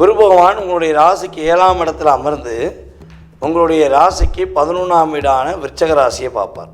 குரு பகவான் உங்களுடைய ராசிக்கு ஏழாம் இடத்துல அமர்ந்து உங்களுடைய ராசிக்கு பதினொன்றாம் வீடான விருச்சக ராசியை பார்ப்பார்.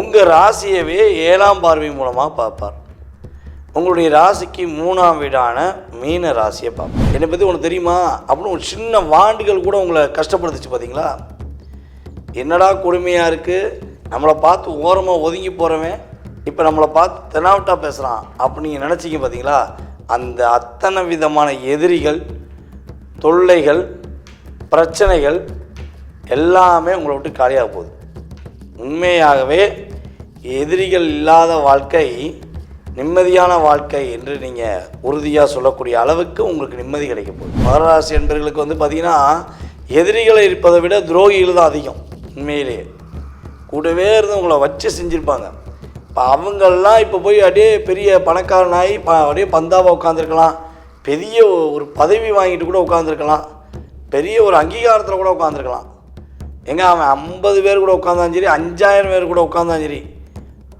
உங்கள் ராசியவே ஏழாம் பார்வை மூலமாக பார்ப்பார். உங்களுடைய ராசிக்கு மூணாம் வீடான மீன ராசியை பார்ப்பார். என்னை பற்றி உனக்கு தெரியுமா? அப்படின்னு ஒரு சின்ன வாண்டுகள் கூட உங்களை கஷ்டப்படுத்துச்சு பார்த்தீங்களா என்னடா கொடுமையாக இருக்குது நம்மளை பார்த்து ஓரமாக ஒதுங்கி போகிறவன் இப்போ நம்மளை பார்த்து தெனாவட்டா பேசுகிறான் அப்படின்னு நீங்கள் நினச்சிங்க பார்த்தீங்களா அந்த அத்தனை விதமான எதிரிகள் தொல்லைகள் பிரச்சனைகள் எல்லாமே உங்களை விட்டு காலியாக போகுது. உண்மையாகவே எதிரிகள் இல்லாத வாழ்க்கை நிம்மதியான வாழ்க்கை என்று நீங்கள் உறுதியாக சொல்லக்கூடிய அளவுக்கு உங்களுக்கு நிம்மதி கிடைக்க போகுது. மகராசி என்பர்களுக்கு வந்து பார்த்திங்கன்னா எதிரிகளை இருப்பதை விட துரோகிகள் தான் அதிகம் உண்மையிலேயே. கூடவே இருந்து உங்களை வச்சு செஞ்சுருப்பாங்க. இப்போ அவங்கெல்லாம் இப்போ போய் அப்படியே பெரிய பணக்காரனாகி ப அப்படியே பந்தாவாக உட்காந்துருக்கலாம் பெரிய ஒரு பதவி வாங்கிட்டு கூட உட்காந்துருக்கலாம் பெரிய ஒரு அங்கீகாரத்தில் கூட உட்காந்துருக்கலாம் எங்க அவன் ஐம்பது பேர் கூட உட்காந்தாலும் சரி அஞ்சாயிரம் பேர் கூட உட்காந்தாலும் சரி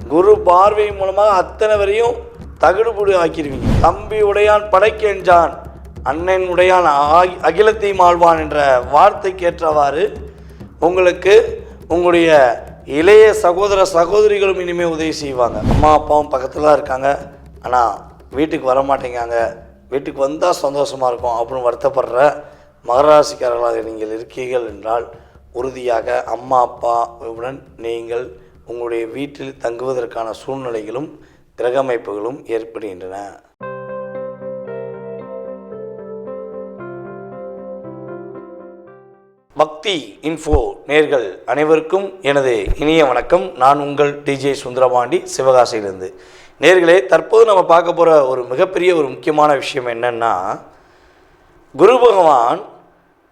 குரு பார்வை மூலமாக அத்தனை வரையும் தகுடுபுடு ஆக்கிடுவீங்க. தம்பி உடையான் படைக்கென்றான் அண்ணன் உடையான் ஆகி- அகிலத்தையும் ஆழ்வான் என்ற வார்த்தைக்கு ஏற்றவாறு உங்களுக்கு உங்களுடைய இளைய சகோதர சகோதரிகளும் இனிமேல் உதவி செய்வாங்க. அம்மா அப்பாவும் பக்கத்தில் தான் இருக்காங்க. ஆனால் வீட்டுக்கு வர மாட்டேங்காங்க வீட்டுக்கு வந்தால் சந்தோஷமாக இருக்கும் அப்படின்னு வருத்தப்படுற மகராசிக்காரர்களாக நீங்கள் இருக்கீர்கள் என்றால் உறுதியாக அம்மா அப்பா உடன் நீங்கள் உங்களுடைய வீட்டில் தங்குவதற்கான சூழ்நிலைகளும் கிரகமைப்புகளும் ஏற்படுகின்றன. பக்தி இன்ஃபோ நேர்கள் அனைவருக்கும் எனது இனிய வணக்கம். நான் உங்கள் டிஜே சுந்தரபாண்டி சிவகாசியிலிருந்து. நேர்களே தற்போது நம்ம பார்க்க போகிற ஒரு மிகப்பெரிய ஒரு முக்கியமான விஷயம் என்னென்னா குரு பகவான்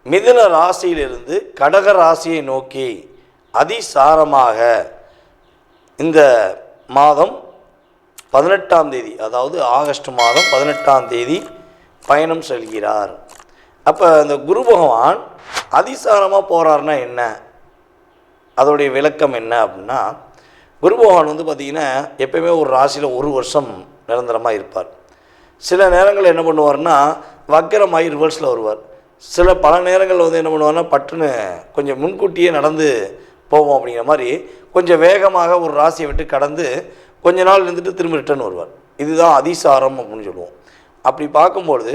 மிதுன ராசியிலிருந்து கடக ராசியை நோக்கி அதிசாரமாக இந்த மாதம் பதினெட்டாம் தேதி அதாவது ஆகஸ்ட் மாதம் பதினெட்டாம் தேதி பயணம் செல்கிறார். அப்போ இந்த குரு பகவான் அதிசாரமாக போகிறாருன்னா என்ன? அதோடைய விளக்கம் என்ன அப்படின்னா குரு பகவான் வந்து பார்த்திங்கன்னா எப்பயுமே ஒரு ராசியில் ஒரு வருஷம் நிரந்தரமாக இருப்பார். சில நேரங்கள் என்ன பண்ணுவார்னா வக்கரமாகி ரிவர்ஸில் வருவார். சில பல நேரங்களில் வந்து என்ன பண்ணுவார்னா பட்டுன்னு கொஞ்சம் முன்கூட்டியே நடந்து போவோம் அப்படிங்கிற மாதிரி கொஞ்சம் வேகமாக ஒரு ராசியை விட்டு கடந்து கொஞ்ச நாள் இருந்துட்டு திரும்ப ரிட்டர்ன் வருவார். இதுதான் அதிசாரம் அப்படின்னு சொல்லுவோம். அப்படி பார்க்கும்பொழுது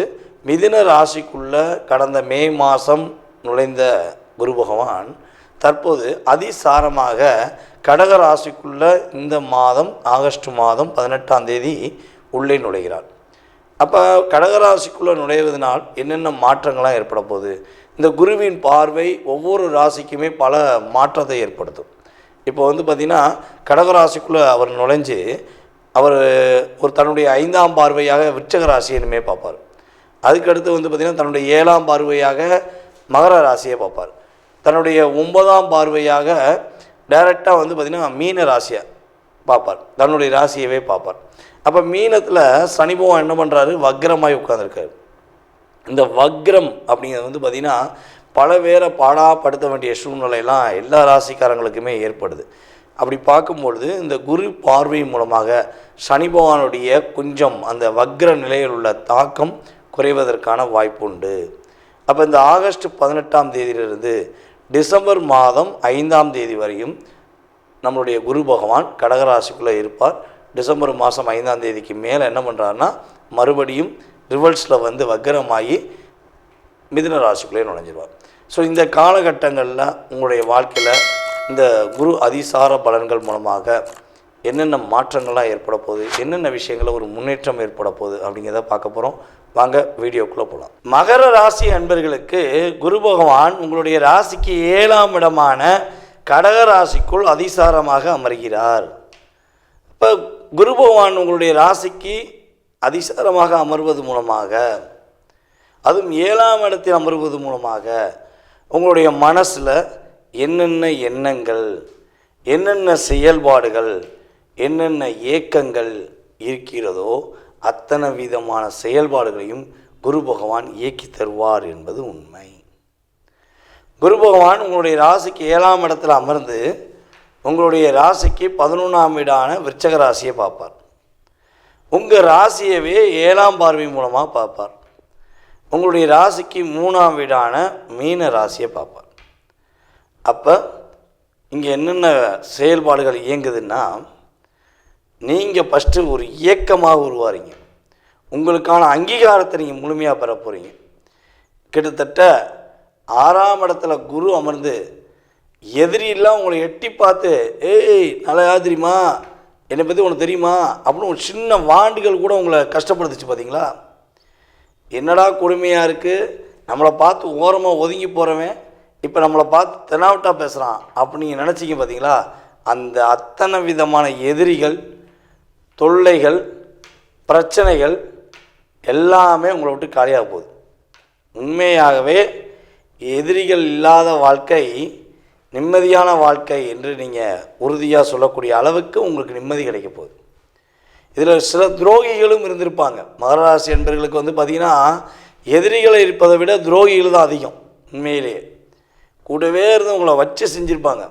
மிதின ராசிக்குள்ளே கடந்த மே மாதம் நுழைந்த குரு பகவான் தற்போது அதிசாரமாக கடக ராசிக்குள்ள இந்த மாதம் ஆகஸ்ட் மாதம் பதினெட்டாம் தேதி உள்ளே நுழைகிறார். அப்போ கடகராசிக்குள்ளே நுழைவதனால் என்னென்ன மாற்றங்கள்லாம் ஏற்பட போகுது? இந்த குருவின் பார்வை ஒவ்வொரு ராசிக்குமே பல மாற்றத்தை ஏற்படுத்தும். இப்போ வந்து பார்த்திங்கன்னா கடகராசிக்குள்ளே அவர் நுழைஞ்சு அவர் ஒரு தன்னுடைய ஐந்தாம் பார்வையாக விருச்சக ராசி இனிமே பார்ப்பார். அதுக்கடுத்து வந்து பார்த்திங்கன்னா தன்னுடைய ஏழாம் பார்வையாக மகர ராசியை பார்ப்பார். தன்னுடைய ஒன்பதாம் பார்வையாக டைரெக்டாக வந்து பார்த்திங்கன்னா மீன ராசியை பார்ப்பார். தன்னுடைய ராசியவே பார்ப்பார். அப்போ மீனத்தில் சனி பகவான் என்ன பண்ணுறாரு வக்ரமாய் உட்காந்துருக்காரு இந்த வக்ரம் அப்படிங்கிறது வந்து பார்த்திங்கன்னா பல பேரை பாடாப்படுத்த வேண்டிய சூழ்நிலையெல்லாம் எல்லா ராசிக்காரங்களுக்குமே ஏற்படுது. அப்படி பார்க்கும்பொழுது இந்த குரு பார்வை மூலமாக சனி பகவானுடைய கொஞ்சம் அந்த வக்ர நிலையில் உள்ள தாக்கம் குறைவதற்கான வாய்ப்பு உண்டு அப்போ இந்த ஆகஸ்ட் பதினெட்டாம் தேதியிலிருந்து டிசம்பர் மாதம் ஐந்தாம் தேதி வரையும் நம்மளுடைய குரு பகவான் கடகராசிக்குள்ளே இருப்பார். டிசம்பர் மாதம் ஐந்தாம் தேதிக்கு மேலே என்ன பண்ணுறாருன்னா மறுபடியும் ரிவல்ஸில் வந்து வக்கரமாகி மிதுன ராசிக்குள்ளே நுழைஞ்சிருவார். ஸோ இந்த காலகட்டங்களில் உங்களுடைய வாழ்க்கையில் இந்த குரு அதிசார பலன்கள் மூலமாக என்னென்ன மாற்றங்கள்லாம் ஏற்பட போகுது என்னென்ன விஷயங்களில் ஒரு முன்னேற்றம் ஏற்பட போகுது அப்படிங்கிறத பார்க்க போகிறோம் வாங்க வீடியோக்குள்ளே போகலாம் மகர ராசி அன்பர்களுக்கு குரு பகவான் உங்களுடைய ராசிக்கு ஏழாம் இடமான கடக ராசிக்குள் அதிசாரமாக அமர்கிறார். இப்போ குரு பகவான் உங்களுடைய ராசிக்கு அதிசாரமாக அமர்வது மூலமாக அதுவும் ஏழாம் இடத்தில் அமர்வது மூலமாக உங்களுடைய மனசில் என்னென்ன எண்ணங்கள் என்னென்ன செயல்பாடுகள் என்னென்ன ஏக்கங்கள் இருக்கிறதோ அத்தனை விதமான செயல்பாடுகளையும் குரு பகவான் இயக்கி தருவார் என்பது உண்மை. குரு பகவான் உங்களுடைய ராசிக்கு ஏழாம் இடத்துல அமர்ந்து உங்களுடைய ராசிக்கு பதினொன்றாம் வீடான விருச்சக ராசியை பார்ப்பார். உங்கள் ராசியவே ஏழாம் பார்வை மூலமாக பார்ப்பார். உங்களுடைய ராசிக்கு மூணாம் வீடான மீன ராசியை பார்ப்பார். அப்போ இங்கே என்னென்ன செயல்பாடுகள் இயங்குதுன்னா நீங்கள் ஃபஸ்ட்டு ஒரு இயக்கமாக உருவாறீங்க. உங்களுக்கான அங்கீகாரத்தை நீங்கள் முழுமையாக பெற போகிறீங்க கிட்டத்தட்ட ஆறாம் இடத்துல குரு அமர்ந்து எதிரியெல்லாம் உங்களை எட்டி பார்த்து ஏய் நல்லா தெரியுமா என்னை பற்றி உனக்கு தெரியுமா? அப்படின்னு ஒரு சின்ன வாண்டுகள் கூட உங்களை கஷ்டப்படுத்துச்சு பார்த்தீங்களா என்னடா கொடுமையாக இருக்குது நம்மளை பார்த்து ஓரமாக ஒதுங்கி போகிறவன் இப்போ நம்மளை பார்த்து தெனாவட்டா பேசுகிறான் அப்படி நீங்கள் நினச்சிங்க பார்த்தீங்களா அந்த அத்தனை விதமான எதிரிகள் தொல்லைகள் பிரச்சனைகள் எல்லாமே உங்களை விட்டு காலியாக போகுது. உண்மையாகவே எதிரிகள் இல்லாத வாழ்க்கை நிம்மதியான வாழ்க்கை என்று நீங்கள் உறுதியாக சொல்லக்கூடிய அளவுக்கு உங்களுக்கு நிம்மதி கிடைக்க போகுது. இதில் சில துரோகிகளும் இருந்திருப்பாங்க. மகராசி என்பர்களுக்கு வந்து பார்த்திங்கன்னா எதிரிகளை இருப்பதை விட துரோகிகள் தான் அதிகம் உண்மையிலேயே. கூடவே இருந்து உங்களை வச்சு செஞ்சுருப்பாங்க.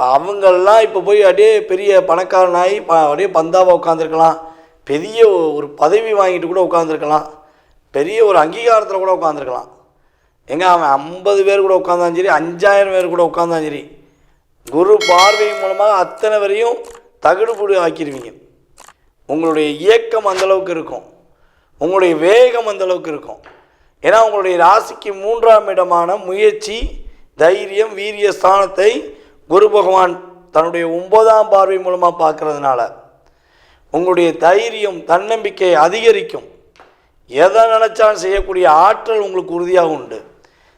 இப்போ அவங்கெல்லாம் இப்போ போய் அப்படியே பெரிய பணக்காரனாகி ப அப்படியே பந்தாவாக உட்காந்துருக்கலாம் பெரிய ஒரு பதவி வாங்கிட்டு கூட உட்காந்துருக்கலாம் பெரிய ஒரு அங்கீகாரத்தில் கூட உட்காந்துருக்கலாம் எங்க அவன் ஐம்பது பேர் கூட உட்காந்தாலும் சரி அஞ்சாயிரம் பேர் கூட உட்காந்தாலும் சரி குரு பார்வை மூலமாக அத்தனை வரையும் தகுடுபுடு ஆக்கிடுவீங்க உங்களுடைய இயக்கம் அந்த அளவுக்கு இருக்கும். உங்களுடைய வேகம் அந்த அளவுக்கு இருக்கும். ஏன்னா உங்களுடைய ராசிக்கு மூன்றாம் இடமான முயற்சி தைரியம் வீரிய ஸ்தானத்தை குரு பகவான் தன்னுடைய ஒன்பதாம் பார்வை மூலமாக பார்க்கறதுனால உங்களுடைய தைரியம் தன்னம்பிக்கை அதிகரிக்கும். எதை நினச்சாலும் செய்யக்கூடிய ஆற்றல் உங்களுக்கு உறுதியாக உண்டு.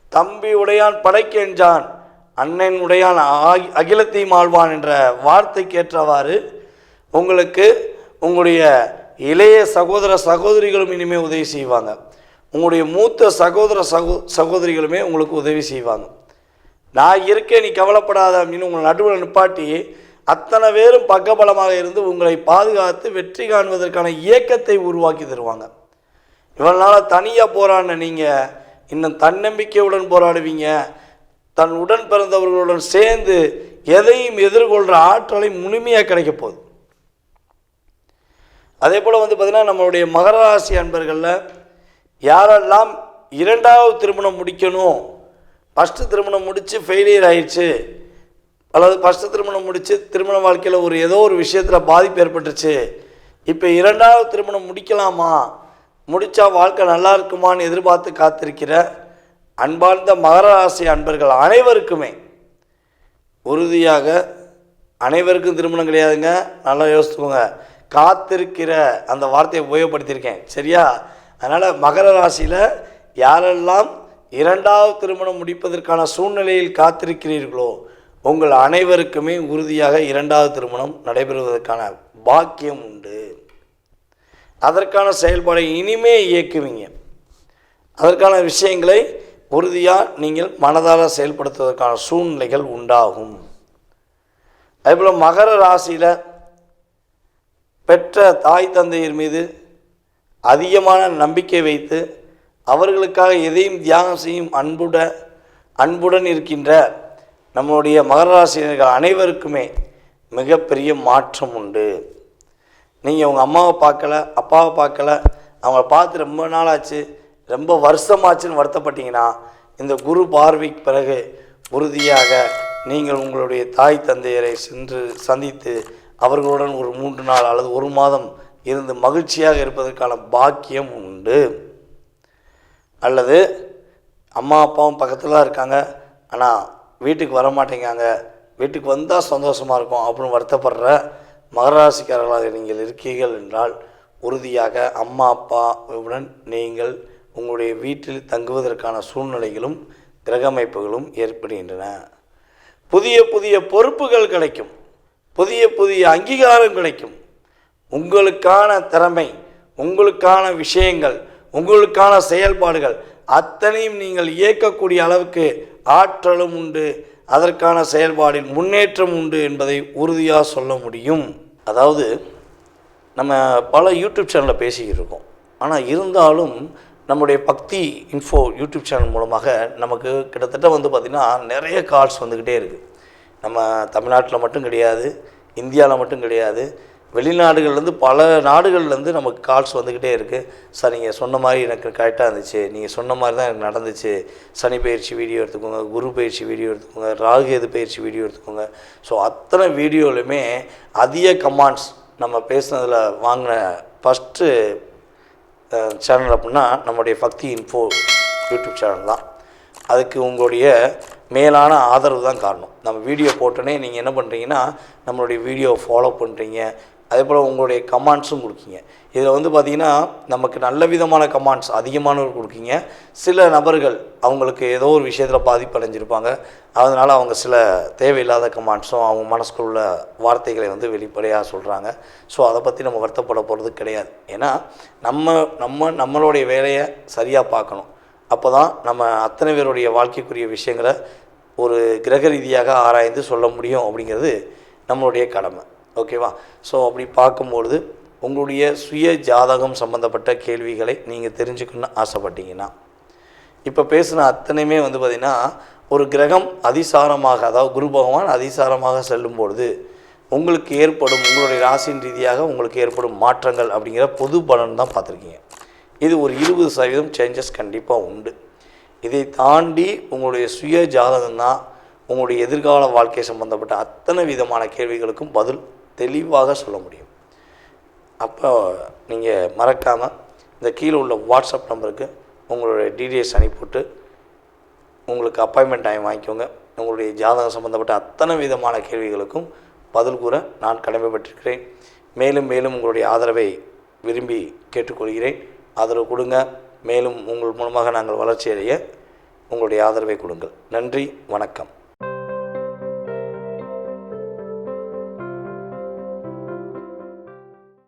தம்பி உடையான் படைக்கென்றான் அண்ணன் உடையான் ஆகி- அகிலத்தையும் ஆழ்வான் என்ற வார்த்தைக்கு ஏற்றவாறு உங்களுக்கு உங்களுடைய இளைய சகோதர சகோதரிகளும் இனிமேல் உதவி செய்வாங்க. உங்களுடைய மூத்த சகோதர சகோ சகோதரிகளுமே உங்களுக்கு உதவி செய்வாங்க. நான் இருக்கேன் நீ கவலைப்படாத அப்படின்னு உங்களை நடுவில் நிப்பாட்டி அத்தனை பேரும் பக்கபலமாக இருந்து உங்களை பாதுகாத்து வெற்றி காண்பதற்கான இயக்கத்தை உருவாக்கி தருவாங்க. இவ்வளோ நாளாக தனியாக போராடின நீங்கள் இன்னும் தன்னம்பிக்கையுடன் போராடுவீங்க. தன் உடன் பிறந்தவர்களுடன் சேர்ந்து எதையும் எதிர்கொள்கிற ஆற்றலை முழுமையாக கிடைக்க போகுது. அதே போல் வந்து பார்த்திங்கன்னா நம்மளுடைய மகராசி அன்பர்களில் யாரெல்லாம் இரண்டாவது திருமணம் முடிக்கணும் ஃபஸ்ட்டு திருமணம் முடித்து ஃபெயிலியர் ஆயிடுச்சு. அல்லது ஃபஸ்ட்டு திருமணம் முடித்து திருமண வாழ்க்கையில் ஒரு ஏதோ ஒரு விஷயத்தில் பாதிப்பு ஏற்பட்டுச்சு இப்போ இரண்டாவது திருமணம் முடிக்கலாமா? முடித்தா வாழ்க்கை நல்லா இருக்குமான்னு எதிர்பார்த்து காத்திருக்கிற அன்பார்ந்த மகர ராசி அன்பர்கள் அனைவருக்குமே உறுதியாக அனைவருக்கும் திருமணம் கிடையாதுங்க. நல்லா யோசிச்சுக்கோங்க. காத்திருக்கிற அந்த வார்த்தையை உபயோகப்படுத்தியிருக்கேன். சரியா? அதனால் மகர ராசியில் யாரெல்லாம் இரண்டாவது திருமணம் முடிப்பதற்கான சூழ்நிலையில் காத்திருக்கிறீர்களோ உங்கள் அனைவருக்குமே உறுதியாக இரண்டாவது திருமணம் நடைபெறுவதற்கான பாக்கியம் உண்டு. அதற்கான செயல்பாடை இனிமே இயக்குவீங்க. அதற்கான விஷயங்களை உறுதியாக நீங்கள் மனதால் செயல்படுத்துவதற்கான சூழ்நிலைகள் உண்டாகும். அதேபோல் மகர ராசியில் பெற்ற தாய் தந்தையர் மீது அதிகமான நம்பிக்கை வைத்து அவர்களுக்காக எதையும் தியாகம் செய்யும் அன்புட அன்புடன் இருக்கின்ற நம்முடைய மகராசினர்கள் அனைவருக்குமே மிகப்பெரிய மாற்றம் உண்டு. நீங்கள் உங்கள் அம்மாவை பார்க்கல அப்பாவை பார்க்கல அவங்கள பார்த்து ரொம்ப நாளாச்சு ரொம்ப வருஷமாச்சுன்னு வருத்தப்பட்டீங்கன்னா இந்த குரு பார்வைக்கு பிறகு உறுதியாக நீங்கள் உங்களுடைய தாய் தந்தையரை சென்று சந்தித்து அவர்களுடன் ஒரு மூன்று நாள் அல்லது ஒரு மாதம் இருந்து மகிழ்ச்சியாக இருப்பதற்கான பாக்கியம் உண்டு. அல்லது அம்மா அப்பாவும் பக்கத்தில் தான் இருக்காங்க. ஆனால் வீட்டுக்கு வர மாட்டேங்காங்க வீட்டுக்கு வந்தால் சந்தோஷமாக இருக்கும் அப்படின்னு வருத்தப்படுற மகராசிக்காரர்களாக நீங்கள் இருக்கீர்கள் என்றால் உறுதியாக அம்மா அப்பாவுடன் நீங்கள் உங்களுடைய வீட்டில் தங்குவதற்கான சூழ்நிலைகளும் கிரகமைப்புகளும் ஏற்படுகின்றன. புதிய புதிய பொறுப்புகள் கிடைக்கும். புதிய புதிய அங்கீகாரம் கிடைக்கும். உங்களுக்கான திறமை உங்களுக்கான விஷயங்கள் உங்களுக்கான செயல்பாடுகள் அத்தனையும் நீங்கள் இயக்கக்கூடிய அளவுக்கு ஆற்றலும் உண்டு. அதற்கான செயல்பாடில் முன்னேற்றம் உண்டு என்பதை உறுதியாக சொல்ல முடியும். அதாவது நம்ம பல யூடியூப் சேனலில் பேசிக்கிட்டு இருக்கோம். ஆனால் இருந்தாலும் நம்முடைய பக்தி இன்ஃபோ யூடியூப் சேனல் மூலமாக நமக்கு கிட்டத்தட்ட வந்து பார்த்திங்கன்னா நிறைய கால்ஸ் வந்துக்கிட்டே இருக்குது நம்ம தமிழ்நாட்டில் மட்டும் கிடையாது இந்தியாவில் மட்டும் கிடையாது வெளிநாடுகள்லேருந்து பல நாடுகள்லேருந்து நமக்கு கால்ஸ் வந்துக்கிட்டே இருக்குது சார் நீங்கள் சொன்ன மாதிரி எனக்கு கரெக்டாக இருந்துச்சு. நீங்கள் சொன்ன மாதிரி தான் எனக்கு நடந்துச்சு. சனி பயிற்சி வீடியோ எடுத்துக்கோங்க குரு பயிற்சி வீடியோ எடுத்துக்கோங்க ராகு எது பயிற்சி வீடியோ எடுத்துக்கோங்க. ஸோ அத்தனை வீடியோலையுமே அதிக கமாண்ட்ஸ் நம்ம பேசுனதில் வாங்கின ஃபஸ்ட்டு சேனல் அப்படின்னா நம்முடைய பக்தி இன்ஃபோ யூடியூப் சேனல் தான். அதுக்கு உங்களுடைய மேலான ஆதரவு தான் காரணம். நம்ம வீடியோ போட்டோன்னே நீங்கள் என்ன பண்ணுறீங்கன்னா நம்மளுடைய வீடியோவை ஃபாலோ பண்ணுறீங்க அதே போல் உங்களுடைய கமாண்ட்ஸும் கொடுக்கீங்க. இதில் வந்து பார்த்திங்கன்னா நமக்கு நல்ல விதமான கமாண்ட்ஸ் அதிகமானவர் கொடுக்கீங்க. சில நபர்கள் அவங்களுக்கு ஏதோ ஒரு விஷயத்தில் பாதிப்படைஞ்சிருப்பாங்க. அதனால் அவங்க சில தேவையில்லாத கமாண்ட்ஸும் அவங்க மனசுக்குள்ள வார்த்தைகளை வந்து வெளிப்படையாக சொல்கிறாங்க ஸோ அதை பற்றி நம்ம வருத்தப்பட போகிறது கிடையாது. ஏன்னா நம்ம நம்ம நம்மளுடைய வேலையை சரியாக பார்க்கணும். அப்போ தான் நம்ம அத்தனை பேருடைய வாழ்க்கைக்குரிய விஷயங்களை ஒரு கிரக ரீதியாக ஆராய்ந்து சொல்ல முடியும் அப்படிங்கிறது நம்மளுடைய கடமை. ஓகேவா? ஸோ அப்படி பார்க்கும்பொழுது உங்களுடைய சுய ஜாதகம் சம்மந்தப்பட்ட கேள்விகளை நீங்கள் தெரிஞ்சுக்கணும்னு ஆசைப்பட்டீங்கன்னா இப்போ பேசின அத்தனையுமே வந்து பார்த்திங்கன்னா ஒரு கிரகம் அதிசாரமாக அதாவது குரு பகவான் அதிசாரமாக செல்லும் பொழுது உங்களுக்கு ஏற்படும் உங்களுடைய ராசியின் ரீதியாக உங்களுக்கு ஏற்படும் மாற்றங்கள் அப்படிங்கிற பொது பலன் தான் பார்த்துருக்கீங்க. இது ஒரு இருபது சதவீதம் சேஞ்சஸ் கண்டிப்பாக உண்டு. இதை தாண்டி உங்களுடைய சுய ஜாதகம் தான் உங்களுடைய எதிர்கால வாழ்க்கை சம்பந்தப்பட்ட அத்தனை விதமான கேள்விகளுக்கும் பதில் தெளிவாக சொல்ல முடியும். அப்போ நீங்கள் மறக்காமல் இந்த கீழே உள்ள வாட்ஸ்அப் நம்பருக்கு உங்களுடைய டீடைல்ஸ் அனுப்பிவிட்டு உங்களுக்கு அப்பாயின்மெண்ட் டைம் வாங்கிக்கோங்க. உங்களுடைய ஜாதகம் சம்பந்தப்பட்ட அத்தனை விதமான கேள்விகளுக்கும் பதில் கூற நான் கடமைப்பட்டிருக்கிறேன். மேலும் மேலும் உங்களுடைய ஆதரவை விரும்பி கேட்டுக்கொள்கிறேன். ஆதரவு கொடுங்க. மேலும் உங்கள் மூலமாக நாங்கள் வளர்ச்சி அடைய உங்களுடைய ஆதரவை கொடுங்கள். நன்றி. வணக்கம்.